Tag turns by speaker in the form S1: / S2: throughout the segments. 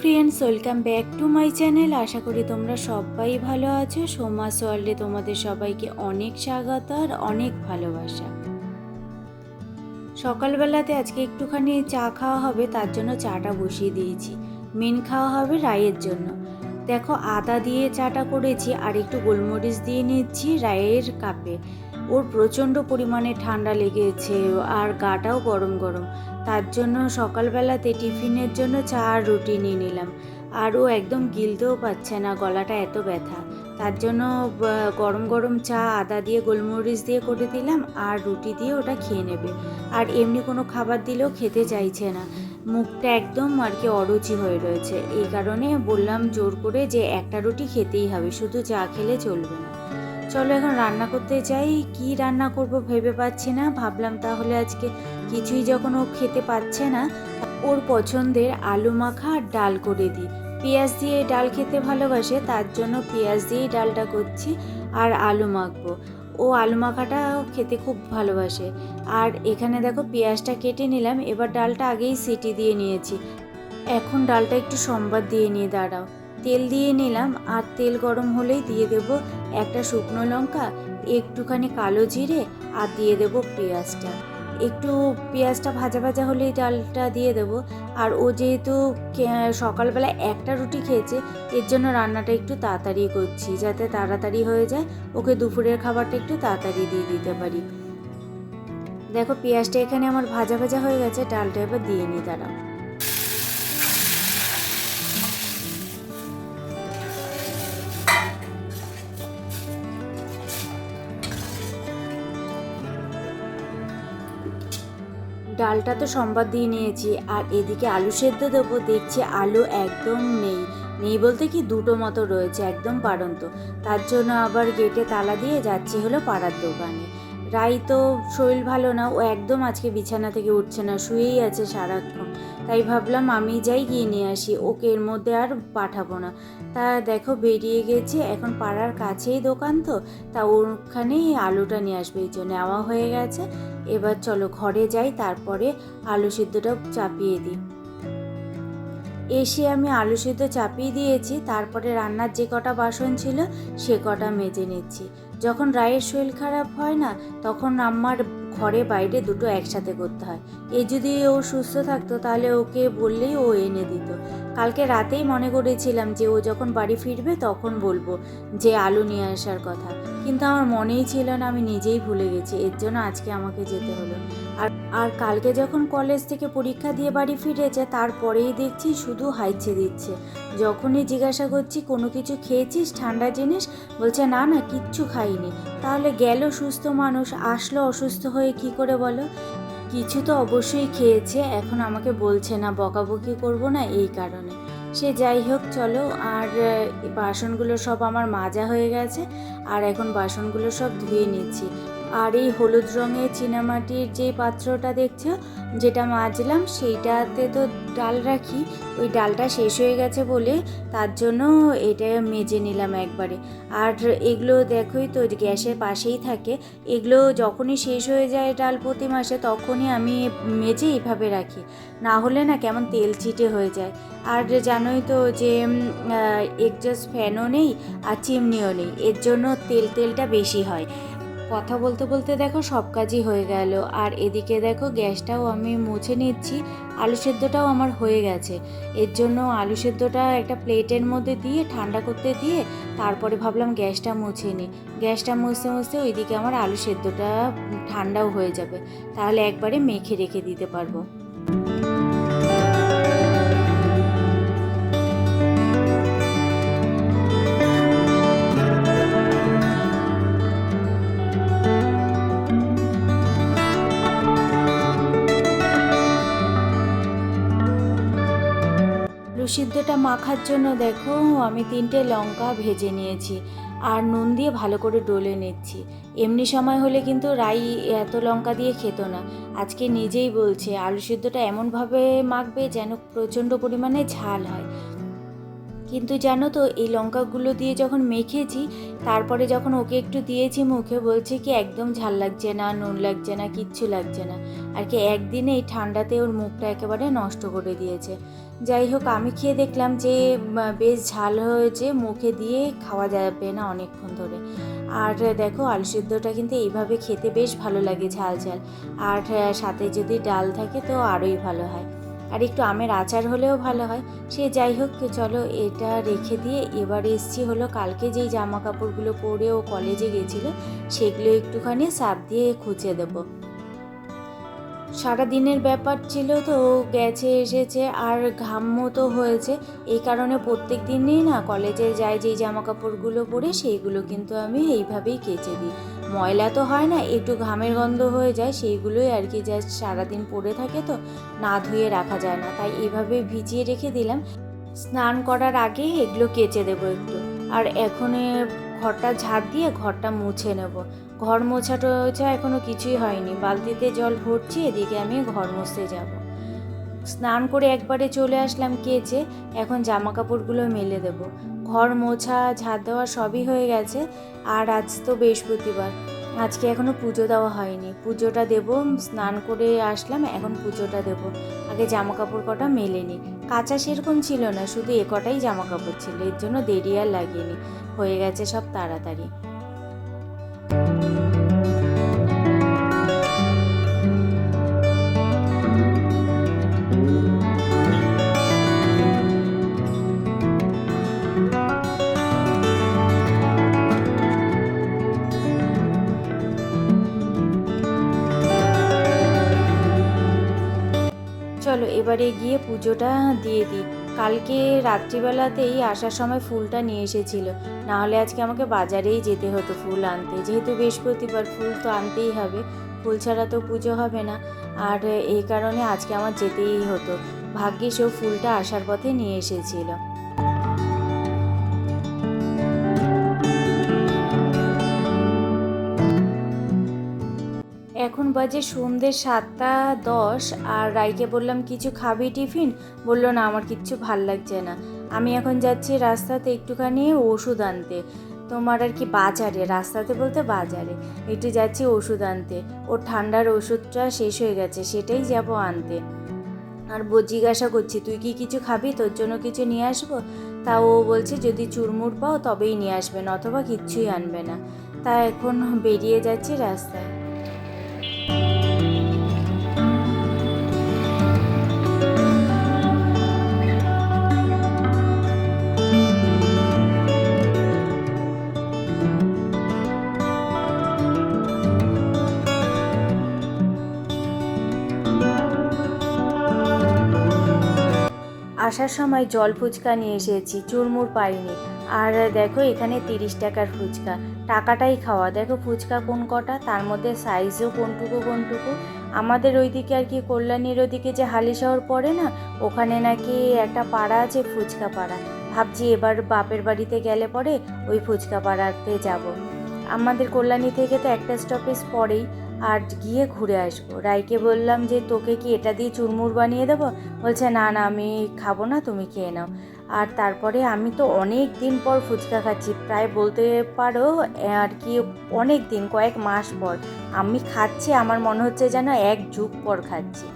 S1: Friends welcome back to my channel আশা করি তোমরা সবাই ভালো আছো। সোমাস ওয়ার্ল্ডে তোমাদের সবাইকে অনেক স্বাগত আর অনেক ভালোবাসা। সকালবেলাতে আজকে একটুখানি চা খাওয়া হবে, তার জন্য চাটা বসিয়ে দিয়েছি। মেন খাওয়া হবে রায়ের জন্য। দেখো, আদা দিয়ে চাটা করেছি আর একটু গোলমরিচ দিয়ে নিচ্ছি রায়ের কাপে। ওর প্রচণ্ড পরিমাণে ঠান্ডা লেগেছে আর গাটাও গরম গরম। তার জন্য সকালবেলাতে টিফিনের জন্য চা আর রুটি নিয়ে নিলাম। আর ও একদম গিলতেও পাচ্ছে না, গলাটা এত ব্যথা। তার জন্য গরম গরম চা, আদা দিয়ে, গোলমরিচ দিয়ে করে দিলাম আর রুটি দিয়ে ওটা খেয়ে নেবে। আর এমনি কোনো খাবার দিলেও খেতে চাইছে না। মুখটা একদম আর কি অরুচি হয়ে রয়েছে। এই কারণে বললাম জোর করে যে একটা রুটি খেতেই হবে, শুধু চা খেলে চলবে না। চলো এখন রান্না করতে যাই। কি রান্না করব ভেবে পাচ্ছি না। ভাবলাম তাহলে আজকে কিছুই যখন ও খেতে পাচ্ছে না, ওর পছন্দের আলু মাখা আর ডাল করে দিই। পেঁয়াজ দিয়ে ডাল খেতে ভালোবাসে, তার জন্য পেঁয়াজ দিয়েই ডালটা করছি আর আলু মাখবো। ও আলু মাখাটা খেতে খুব ভালোবাসে। আর এখানে দেখো পেঁয়াজটা কেটে নিলাম, এবার ডালটা আগেই সিটি দিয়ে নিয়েছি। এখন ডালটা একটু সম্বাদ দিয়ে নিয়ে দাঁড়াও। তেল দিয়ে নিলাম আর তেল গরম হলেই দিয়ে দেব একটা শুকনো লঙ্কা, একটুখানি কালো জিরে আর দিয়ে দেব পেঁয়াজটা। একটু পেঁয়াজটা ভাজা ভাজা হলেই ডালটা দিয়ে দেবো। আর ও যেহেতু সকালবেলা একটা রুটি খেয়েছে, এর জন্য রান্নাটা একটু তাড়াতাড়ি করছি যাতে তাড়াতাড়ি হয়ে যায়। ওকে দুপুরের খাবারটা একটু তাড়াতাড়ি দিয়ে দিতে পারি। দেখো পেঁয়াজটা এখানে আমার ভাজা ভাজা হয়ে গেছে, ডালটা এবার দিয়ে নিই দাঁড়াও। ডালটা তো সম্বাদ দিয়ে নিয়েছি, আর এদিকে আলু সেদ্ধ দেবো, দেখছি আলু একদম নেই। নেই বলতে কি দুটো মতো রয়েছে, একদম পারন্ত। তার জন্য আবার গেটে তালা দিয়ে যাচ্ছি হলো পাড়ার দোকানে। রাই তো শরীর ভালো না, ও একদম আজকে বিছানা থেকে উঠছে না, শুয়েই আছে সারাক্ষণ। তাই ভাবলাম আমি যাই গিয়ে নিয়ে আসি, ওকে এর মধ্যে আর পাঠাবো না। তা দেখো বেরিয়ে গেছে, এখন পাড়ার কাছেই দোকান তো, তা ওখানেই আলুটা নিয়ে আসবে, এই জন্য নেওয়া হয়ে গেছে। এবার চলো ঘরে যাই, তারপরে আলু সিদ্ধটা চাপিয়ে দিই। এসে আমি আলু সিদ্ধ চাপিয়ে দিয়েছি, তারপরে রান্নার যে কটা বাসন ছিল, সে কটা মেজে নিচ্ছি। যখন রায়ের শরীর খারাপ হয় না, তখন আমার ঘরে বাইরে দুটো একসাথে করতে হয়। এ যদি ও সুস্থ থাকতো, তাহলে ওকে বললেই ও এনে দিত। কালকে রাতেই মনে করেছিলাম যে, ও যখন বাড়ি ফিরবে, তখন বলব যে, আলু নিয়ে আসার কথা। কিন্তু আমার মনেই ছিল না, আমি নিজেই ভুলে গেছি। এর জন্য আজকে আমাকে যেতে হলো। আর আর কালকে যখন কলেজ থেকে পরীক্ষা দিয়ে বাড়ি ফিরেছে, তারপরেই দেখছি শুধু হাইছে দিচ্ছে। যখনই জিজ্ঞাসা করছি, কোনো কিছু খেয়েছিস? ঠান্ডা জিনিস? বলছে, না না, কিচ্ছু খাইনি। তাহলে গেল সুস্থ মানুষ, আসলো অসুস্থ হয়ে কি করে বলো? কিছু তো অবশ্যই খেয়েছে, এখন আমাকে বলছে না, বকাবকি করব না এই কারণে। সে যাই হোক, চলো, আর বাসনগুলো সব আমার মাজা হয়ে গেছে, আর এখন বাসনগুলো সব ধুয়ে নিচ্ছি। আর এই হলুদ রঙের চীনামাটির যে পাত্রটা দেখছ, যেটা মাজলাম, সেইটাতে তো ডাল রাখি। ওই ডালটা শেষ হয়ে গেছে বলে তার জন্য এটা মেজে নিলাম একবারে। আর এগুলো দেখোই তো, গ্যাসের পাশেই থাকে। এগুলো যখনই শেষ হয়ে যায় ডাল প্রতি মাসে, তখনই আমি মেজে এইভাবে রাখি। না হলে না কেমন তেল ছিটে হয়ে যায়। আর জানোই তো যে এগজস্ট ফ্যানও নেই আর চিমনিও নেই। এর জন্য তেল, তেলটা বেশি হয়। কথা বলতে বলতে দেখো সব কাজই হয়ে গেল। আর এদিকে দেখো গ্যাসটাও আমি মুছে নিচ্ছি, আলু সেদ্ধটাও আমার হয়ে গেছে। এর জন্য আলু সেদ্ধটা একটা প্লেটের মধ্যে দিয়ে, ঠান্ডা করতে দিয়ে, তারপরে ভাবলাম গ্যাসটা মুছে নিই। গ্যাসটা মুছতে মুছতে ওইদিকে আমার আলু সেদ্ধটা ঠান্ডাও হয়ে যাবে। তাহলে একবারে মেখে রেখে দিতে পারব। সিদ্ধটা মাখার জন্য দেখো, আমি তিনটে লঙ্কা ভেজে নিয়েছি আর নুন দিয়ে ভালো করে ডলে নিচ্ছি। এমনি সময় হলে কিন্তু রাই এত লঙ্কা দিয়ে খেত না। আজকে নিজেই বলছে, আলু সিদ্ধটা এমনভাবে মাখবে যেন প্রচণ্ড পরিমাণে ঝাল হয়। কিন্তু জানো তো, এই লঙ্কাগুলো দিয়ে যখন মেখেছি, তারপরে যখন ওকে একটু দিয়েছি মুখে, বলছে কি, একদম ঝাল লাগছে না, নুন লাগছে না, কিচ্ছু লাগছে না। আর কি, একদিনে এই ঠান্ডাতে ওর মুখটা একেবারে নষ্ট করে দিয়েছে। যাই হোক, আমি খেয়ে দেখলাম যে বেশ ঝাল হয়েছে, মুখে দিয়ে খাওয়া যাবে না অনেকক্ষণ ধরে। আর দেখো, আলু সিদ্ধটা কিন্তু এইভাবে খেতে বেশ ভালো লাগে ঝাল ঝাল। আর সাথে যদি ডাল থাকে তো আরোই ভালো হয়। আর একটু আমের আচার হলেও ভালো হয়। সে যাই হোক, চলো এটা রেখে দিয়ে এবার এসছি হলো কালকে যেই জামা কাপড়গুলো পরে ও কলেজে গেছিল, সেগুলো একটুখানি সাপ দিয়ে খুঁজে দেবো। সারা দিনের ব্যাপার ছিল তো, গেছে, এসেছে, আর ঘামও তো হয়েছে। এই কারণে প্রত্যেক দিনই না কলেজে যাই, যেই জামা কাপড়গুলো পরে, সেইগুলো কিন্তু আমি এইভাবেই কেচে দিই। ময়লা তো হয় না, একটু ঘামের গন্ধ হয়ে যায়, সেইগুলোই আর কি জাস্ট সারাদিন পরে থাকে তো, না ধুয়ে রাখা যায় না। তাই এইভাবে ভিজিয়ে রেখে দিলাম। স্নান করার আগে এগুলো কেচে দেবো একটু। আর এখন ঘরটা ঝাড় দিয়ে ঘরটা মুছে নেব। ঘর মোছা টোছা এখনও কিছুই হয়নি। বালতিতে জল ভরছি, এদিকে আমি ঘর মুছতে যাব। স্নান করে একবারে চলে আসলাম কেচে এখন জামা কাপড়গুলো মেলে দেব। ঘর মোছা, ঝাড় দেওয়া সবই হয়ে গেছে, আর আজ তো বৃহস্পতিবার। আজকে এখনও পুজো দেওয়া হয়নি। পুজোটা দেব, স্নান করে আসলাম, এখন পুজোটা দেব। আগে জামা কাপড় কটা মেলেনি। কাঁচা সেরকম ছিল না, শুধু এ কটাই জামা কাপড় ছিল, এর জন্য দেরি আর লাগেনি। হয়ে গেছে সব তাড়াতাড়ি। চলো, এবারে গিয়ে পুজোটা দিয়ে দিই। কালকে রাত্রিবেলাতেই আসার সময় ফুলটা নিয়ে এসেছিল। নাহলে আজকে আমাকে বাজারেই যেতে হতো ফুল আনতে। যেহেতু বৃহস্পতিবার ফুল তো আনতেই হবে, ফুল ছাড়া তো পুজো হবে না। আর এই কারণে আজকে আমার যেতেই হতো। ভাগ্যিস ও ফুলটা আসার পথে নিয়ে এসেছিল। এখন বাজে সন্ধ্যে সাতটা দশ আর রাইকে বললাম, কিছু খাবি টিফিন? বলল, না, আমার কিচ্ছু ভালো লাগছে না। আমি এখন যাচ্ছি রাস্তাতে একটুখানি ওষুধ আনতে। তোমার আর কি বাজারে, রাস্তাতে বলতে বাজারে। একটু যাচ্ছি ওষুধ আনতে। ওর ঠান্ডার ওষুধটা শেষ হয়ে গেছে, সেটাই যাব আনতে। আর জিজ্ঞাসা করছি, তুই কি কিছু খাবি? তোর জন্য কিছু নিয়ে আসব? তা ও বলছে, যদি চুরমুর পাও তবেই নিয়ে আসবেন, অথবা কিচ্ছুই আনবে না। তা এখন বেরিয়ে যাচ্ছি রাস্তায়। আসার সময় জল ফুচকা নিয়ে এসেছি চুরমুর পাইনি। আর দেখো এখানে তিরিশ টাকার ফুচকা। টাকাটাই খাওয়া। দেখো ফুচকা কোন কটা, তার মধ্যে সাইজও কোনটুকু কোনটুকু। আমাদের ওইদিকে আর কি কল্যাণীর ওইদিকে যে হালি শহর পড়ে না, ওখানে নাকি একটা পাড়া আছে ফুচকা পাড়া। ভাবছি এবার বাপের বাড়িতে গেলে পরে ওই ফুচকা পাড়াতে যাব। আমাদের কল্যাণী থেকে তো একটা স্টপেজ পরেই আর গিয়ে ঘুরে আসব। রাইকে বললাম যে, তোকে কি এটা দিয়ে চুরমুর বানিয়ে দেবো? বলছে, না না, আমি খাব না, তুমি খেয়ে নাও। আর তারপরে আমি তো অনেক দিন পর ফুচকা খাচ্ছি। প্রায় বলতে পারো, আর কি, অনেক দিন, কয়েক মাস পর আমি খাচ্ছি, আমার মনে হচ্ছে যেন এক যুগ পর খাচ্ছি।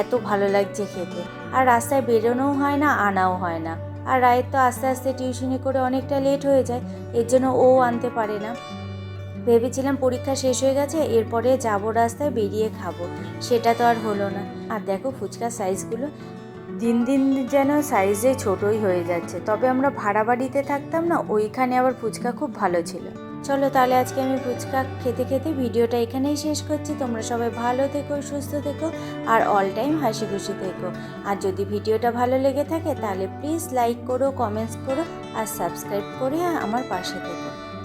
S1: এত ভালো লাগছে খেতে। আর রাস্তায় বেরোনোও হয় না, আনাও হয় না। আর রায়ের তো আস্তে আস্তে টিউশনি করে অনেকটা লেট হয়ে যায়, এর জন্য ও আনতে পারে না। ভেবেছিলাম পরীক্ষা শেষ হয়ে গেছে, এরপরে যাব রাস্তায় বেরিয়ে খাব। সেটা তো আর হলো না। আর দেখো ফুচকার সাইজগুলো দিন দিন যেন সাইজে ছোটই হয়ে যাচ্ছে। তবে আমরা ভাড়া বাড়িতে থাকতাম না, ওইখানে আবার ফুচকা খুব ভালো ছিল। চলো তাহলে আজকে আমি ফুচকা খেতে খেতে ভিডিওটা এখানেই শেষ করছি। তোমরা সবাই ভালো থেকো, সুস্থ থেকো, আর অল টাইম হাসি খুশি থেকো। আর যদি ভিডিওটা ভালো লেগে থাকে, তাহলে প্লিজ লাইক করো কমেন্টস করো, আর সাবস্ক্রাইব করে আমার পাশে থেকো।